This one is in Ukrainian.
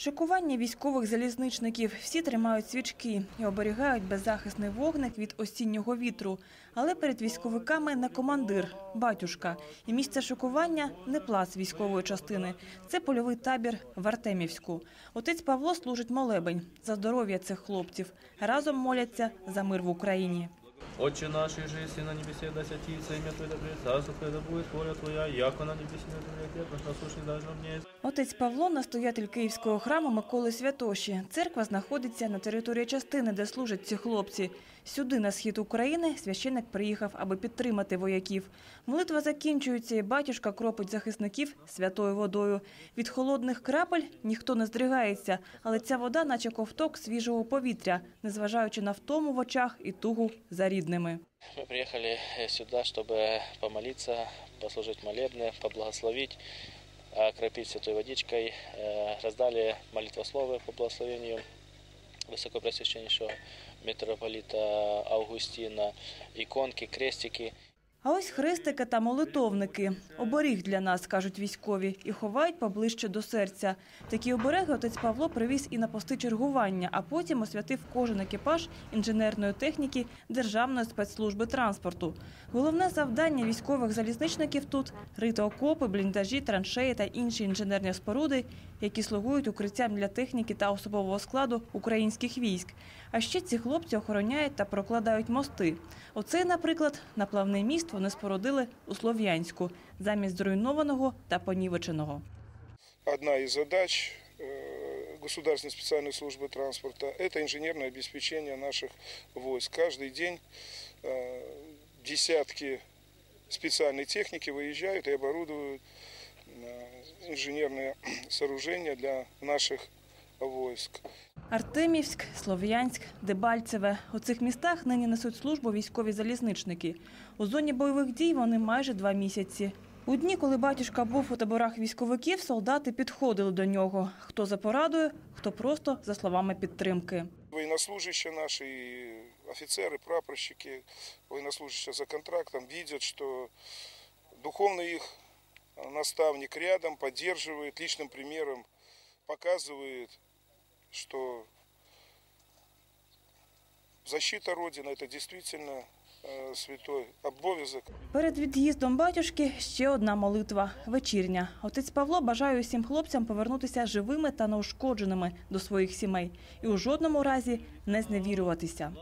Шикування військових залізничників всі тримають свічки і оберігають беззахисний вогник від осіннього вітру. Але перед військовиками не командир, батюшка. І місце шикування не плац військової частини. Це польовий табір в Артемівську. Отець Павло служить молебень за здоров'я цих хлопців. Разом моляться за мир в Україні. Отче наш, же си на небесе, да святится имя Твое, да придет да будет воля Твоя, яко на небесе, на земле, хлеб наш насущный дай нам днес. Отець Павло – настоятель Київського храму Миколи Святоші. Церква знаходиться на території частини, де служать ці хлопці. Сюди, на схід України, священик приїхав, аби підтримати вояків. Молитва закінчується, і батюшка кропить захисників святою водою. Від холодних крапель ніхто не здригається, але ця вода наче ковток свіжого повітря, незважаючи на втому в очах і тугу за рідними. Мы приехали э, сюда, чтобы помолиться, послужить молебны, поблагословить, окропить святой водичкой. Э, Раздали молитвословы по благословению Высокопресвященнейшего митрополита Августина, иконки, крестики. А ось хрестики та молитовники. Оберіг для нас, кажуть військові, і ховають поближче до серця. Такі обереги отець Павло привіз і на пости чергування, а потім освятив кожен екіпаж інженерної техніки Державної спецслужби транспорту. Головне завдання військових залізничників тут – рити окопи, бліндажі, траншеї та інші інженерні споруди, які слугують укриттям для техніки та особового складу українських військ. А ще ці хлопці охороняють та прокладають мости. Оцей, наприклад, наплавний міст вони спорудили у Слов'янську замість зруйнованого та понівеченого. Одна из задач э, Государственной специальной службы транспорта – это инженерное обеспечение наших войск. Каждый день э, десятки специальной техники выезжают и оборудуют э, инженерные сооружения для наших войск. Артемівськ, Слов'янськ, Дебальцеве. У цих містах нині несуть службу військові залізничники. У зоні бойових дій вони майже два місяці. У дні, коли батюшка був у таборах військовиків, солдати підходили до нього. Хто за порадою, хто просто за словами підтримки. Военнослужащие наши, и офицеры, прапорщики, военнослужащие за контрактом видят, что духовный их наставник рядом поддерживает, личным примером показывает, что защита Родины – это действительно э, святой обовязок. Перед від'їздом батюшки ще одна молитва – вечірня. Отець Павло бажає усім хлопцям повернутися живими та неушкодженими до своїх сімей і у жодному разі не зневірюватися.